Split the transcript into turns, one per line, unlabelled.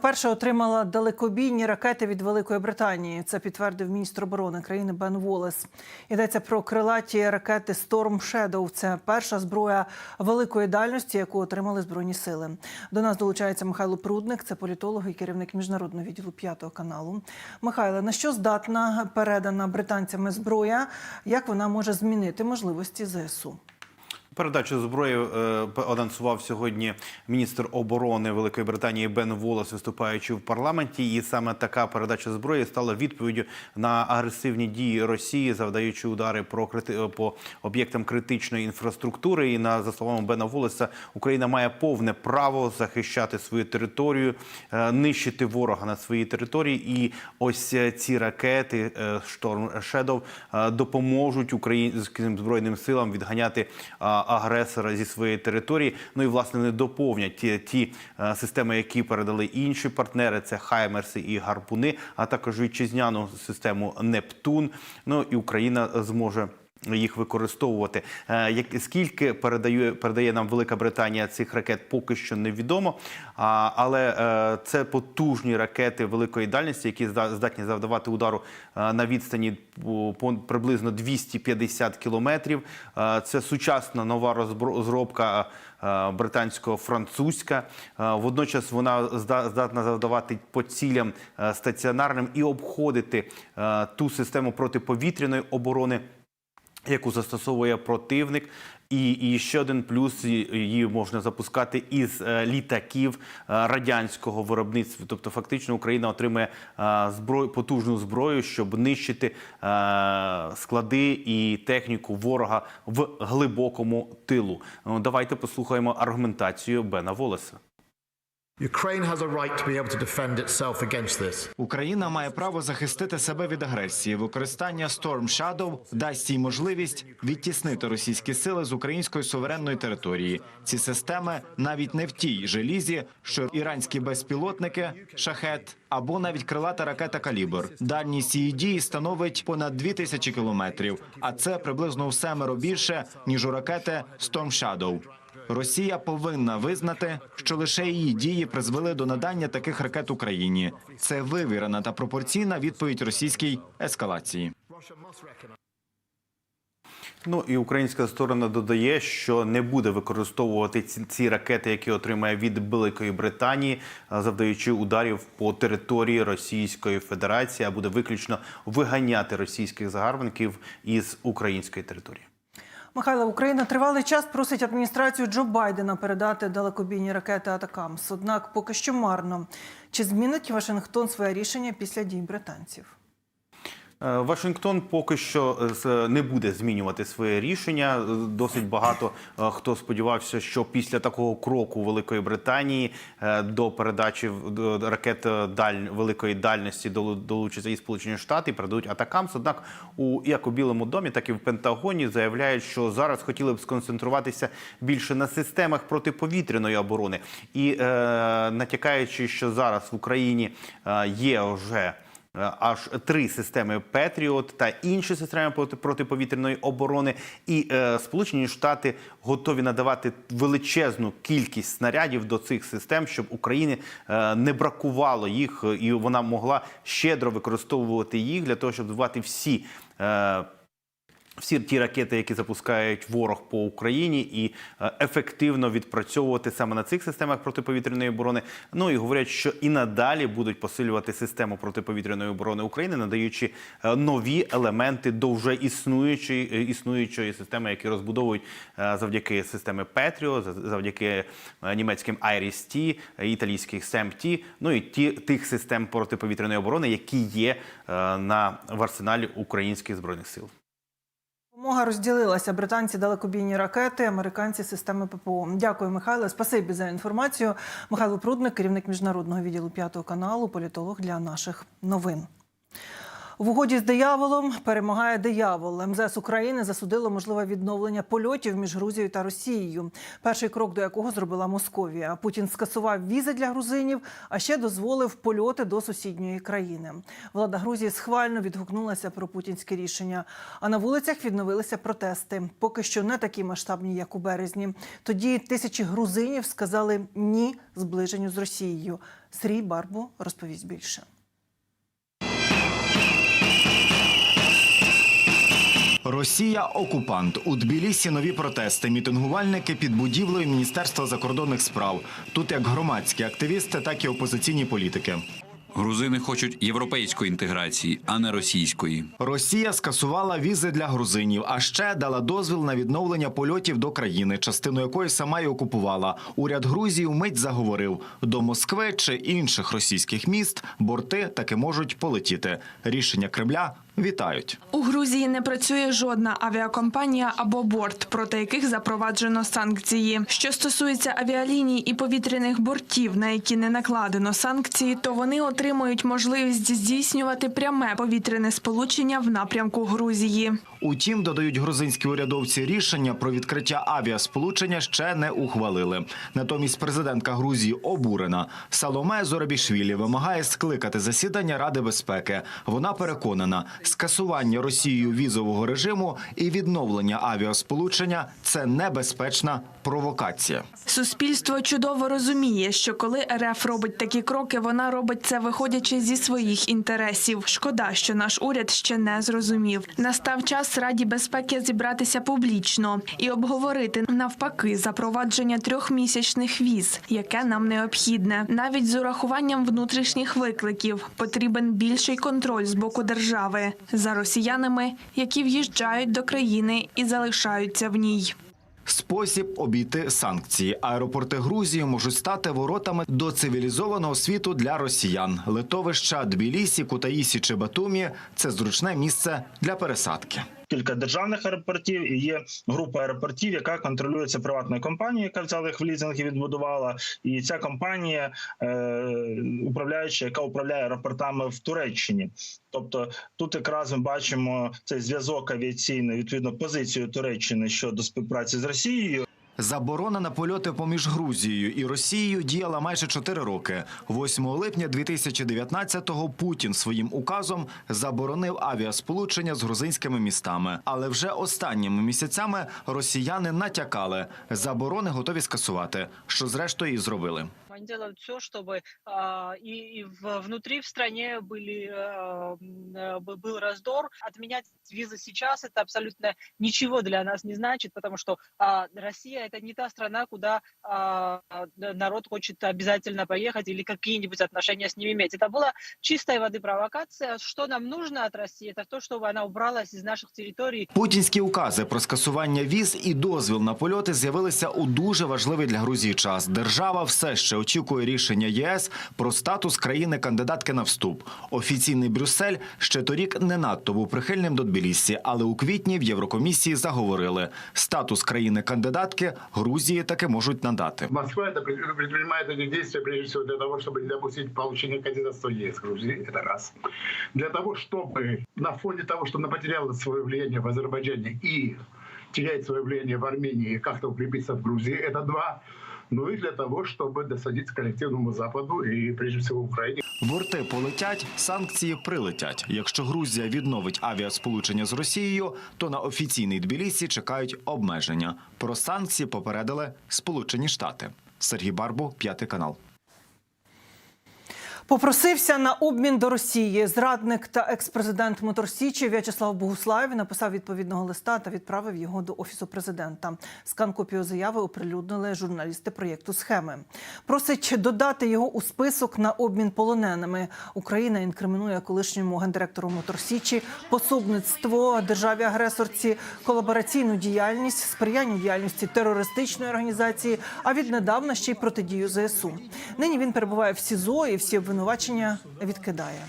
Перша отримала далекобійні ракети від Великої Британії. Це підтвердив міністр оборони країни Бен Волес. Йдеться про крилаті ракети Storm Shadow. Це перша зброя великої дальності, яку отримали збройні сили. До нас долучається Михайло Прудник, це політолог і керівник міжнародного відділу п'ятого каналу. Михайле, на що здатна передана британцями зброя? Як вона може змінити можливості ЗСУ?
Передачу зброї е, анонсував сьогодні міністр оборони Великої Британії Бен Волос, виступаючи в парламенті. І саме така передача зброї стала відповіддю на агресивні дії Росії, завдаючи удари про крити... по об'єктам критичної інфраструктури. І на за словами Бена Волеса, Україна має повне право захищати свою територію, е, нищити ворога на своїй території. І ось е, ці ракети е, Shadow е, допоможуть українським збройним силам відганяти агресора зі своєї території. Ну і власне не доповнять ті, ті е, системи, які передали інші партнери. Це Хаймерси і Гарпуни, а також вітчизняну систему Нептун. Ну і Україна зможе. Їх використовувати Е, як скільки передає передає нам Велика Британія цих ракет, поки що невідомо. Але е, це потужні ракети великої дальності, які здатні завдавати удару е, на відстані по- приблизно 250 кілометрів. Це сучасна нова розробка британсько-французька. Водночас вона зда- здатна завдавати по цілям стаціонарним і обходити ту систему протиповітряної оборони яку застосовує противник. І, і ще один плюс її можна запускати із е, літаків е, радянського виробництва. Тобто, фактично, Україна отримає е, зброю, потужну зброю, щоб нищити склади і техніку ворога в глибокому тилу. Ну, Давайте послухаємо аргументацію Бена Волеса.
Україна має право захистити себе від агресії. Використання Storm Shadow дасть їй можливість відтіснити російські сили з української суверенної території. Ці системи навіть не в тій желізі, що іранські безпілотники, шахет або навіть крилата ракета Калібр. Дальність її дії становить понад 2000 кілометрів, а це приблизно у семеро більше ніж у ракети Storm Shadow. Росія повинна визнати, що лише її дії призвели до надання таких ракет Україні. Це вивірена та пропорційна відповідь російській ескалації.
Ну і українська сторона додає, що не буде використовувати ці, ракети, які отримає від Великої Британії, завдаючи ударів по території Російської Федерації, а буде виключно виганяти російських загарбників із української території.
Михайло, Україна тривалий час просить адміністрацію Джо Байдена передати далекобійні ракети Атакамс. Однак поки що марно. Чи змінить Вашингтон своє рішення після дій британців?
Е, Вашингтон поки що е, з- не буде змінювати своє рішення. Е, Досить багато е, хто сподівався, що після такого кроку Великої Британії е, до передачі ракет е, даль великої дальності долу- долучаться і Сполучені Штати і передадуть Атакамс. Однак у як у Білому домі, так і в Пентагоні заявляють, що зараз хотіли б сконцентруватися більше на системах протиповітряної оборони і е, натякаючи, що зараз в Україні е, є вже. Е, аж три системи Петріот та інші системи проти- протиповітряної оборони. І е, Сполучені Штати готові надавати величезну кількість снарядів до цих систем, щоб Україні е, не бракувало їх, е, і вона могла щедро використовувати їх для того, щоб давати всі. Е, всі ті ракети, які запускають ворог по Україні, і е, ефективно відпрацьовувати саме на цих системах протиповітряної оборони. Ну і говорять, що і надалі будуть посилювати систему протиповітряної оборони України, надаючи е, нові елементи до вже існуючої е, існуючої системи, які розбудовують завдяки системи Петріо, завдяки німецьким IRIS-T, італійських SEMT, ну і ті тих систем протиповітряної оборони, які є на в арсеналі українських збройних сил.
Допомога розділилася. Британці далекобійні ракети, американці системи ППО. Дякую, Михайло. Спасибі за інформацію. Михайло Прудник, керівник міжнародного відділу п'ятого каналу, політолог для наших новин. В угоді з дияволом перемагає диявол. МЗС України засудило можливе відновлення польотів між Грузією та Росією. Перший крок до якого зробила Московія. Путін скасував візи для грузинів, а ще дозволив польоти до сусідньої країни. Влада Грузії схвально відгукнулася про путінське рішення. А на вулицях відновилися протести. Поки що не такі масштабні, як у березні. Тоді тисячі грузинів сказали ні зближенню з Росією. Срій Барбу розповість більше.
Росія окупант у Тбілісі нові протести. Мітингувальники під будівлею Міністерства закордонних справ. Тут як громадські активісти, так і опозиційні політики.
Грузини хочуть європейської інтеграції, а не російської.
Росія скасувала візи для грузинів, а ще дала дозвіл на відновлення польотів до країни, частину якої сама й окупувала. Уряд Грузії вмить заговорив до Москви чи інших російських міст борти таки можуть полетіти. Рішення Кремля вітають.
У Грузії не працює жодна авіакомпанія або борт, проти яких запроваджено санкції. Що стосується авіаліній і повітряних бортів, на які не накладено санкції, то вони отримують можливість здійснювати пряме повітряне сполучення в напрямку Грузії.
Утім, додають грузинські урядовці, рішення про відкриття авіасполучення ще не ухвалили. Натомість президентка Грузії обурена. Саломе Зорабішвілі вимагає скликати засідання Ради безпеки. Вона переконана, скасування Росією візового режиму і відновлення авіасполучення це небезпечна провокація.
Суспільство чудово розуміє, що коли РФ робить такі кроки, вона робить це виходячи зі своїх інтересів. Шкода, що наш уряд ще не зрозумів. Настав час Раді безпеки зібратися публічно і обговорити навпаки запровадження трьохмісячних віз, яке нам необхідне. Навіть з урахуванням внутрішніх викликів потрібен більший контроль з боку держави за росіянами, які в'їжджають до країни і залишаються в ній.
Спосіб обійти санкції. Аеропорти Грузії можуть стати воротами до цивілізованого світу для росіян. Литовища Тбілісі, Кутаїсі чи Батумі це зручне місце для пересадки.
Кілька державних аеропортів і є група аеропортів, яка контролюється приватною компанією, яка взяла їх в лізинг і відбудувала. І ця компанія, е, управляюча, яка управляє аеропортами в Туреччині. Тобто тут якраз ми бачимо цей зв'язок авіаційний, відповідно позицію Туреччини щодо співпраці з Росією.
Заборона на польоти поміж Грузією і Росією діяла майже 4 роки. 8 липня 2019-го Путін своїм указом заборонив авіасполучення з грузинськими містами. Але вже останніми місяцями росіяни натякали, заборони готові скасувати, що зрештою і зробили.
Они делают все, чтобы а, и, и в- внутри в стране были, а, м, э, бы- был раздор. Отменять визы сейчас это абсолютно ничего для нас не значит, потому что а, Россия это не та страна, куда а, н- народ хочет обязательно поехать или какие-нибудь отношения с ними иметь. Это была чистой воды провокация. Что нам нужно от России, это то, чтобы она убралась из наших территорий
Путінські укази про скасування віз і дозвіл на польоти з'явилися у дуже важливий для Грузії час. Держава все ще очікує рішення ЄС про статус країни-кандидатки на вступ. Офіційний Брюссель ще торік не надто був прихильним до Тбілісі, але у квітні в Єврокомісії заговорили: статус країни-кандидатки Грузії таки можуть надати.
Москва это пред- предпринимает эти действия прежде всего для того, чтобы не допустить получения кандидатства ЕС Грузии. Это раз. Для того, чтобы на фоне того, что она потеряла свое влияние в Азербайджане и теряет свое влияние в Армении, как-то укрепиться в Грузии. Это два. Ну и для того, чтобы досадить коллективному Западу и прежде всего Украине.
Борти полетять, санкції прилетять. Якщо Грузія відновить авіасполучення з Росією, то на офіційний Тбілісі чекають обмеження. Про санкції попередили Сполучені Штати. Сергій Барбу, п'ятий канал.
Попросився на обмін до Росії. Зрадник та екс-президент Моторсічі В'ячеслав Богуслаєв написав відповідного листа та відправив його до офісу президента. Скан копію заяви оприлюднили журналісти проєкту схеми. Просить додати його у список на обмін полоненими. Україна інкримінує колишньому гендиректору Моторсічі пособництво державі агресорці, колабораційну діяльність, сприяння діяльності терористичної організації, а віднедавна ще й протидію ЗСУ. Нині він перебуває в СІЗО і всі обвинувачення відкидає.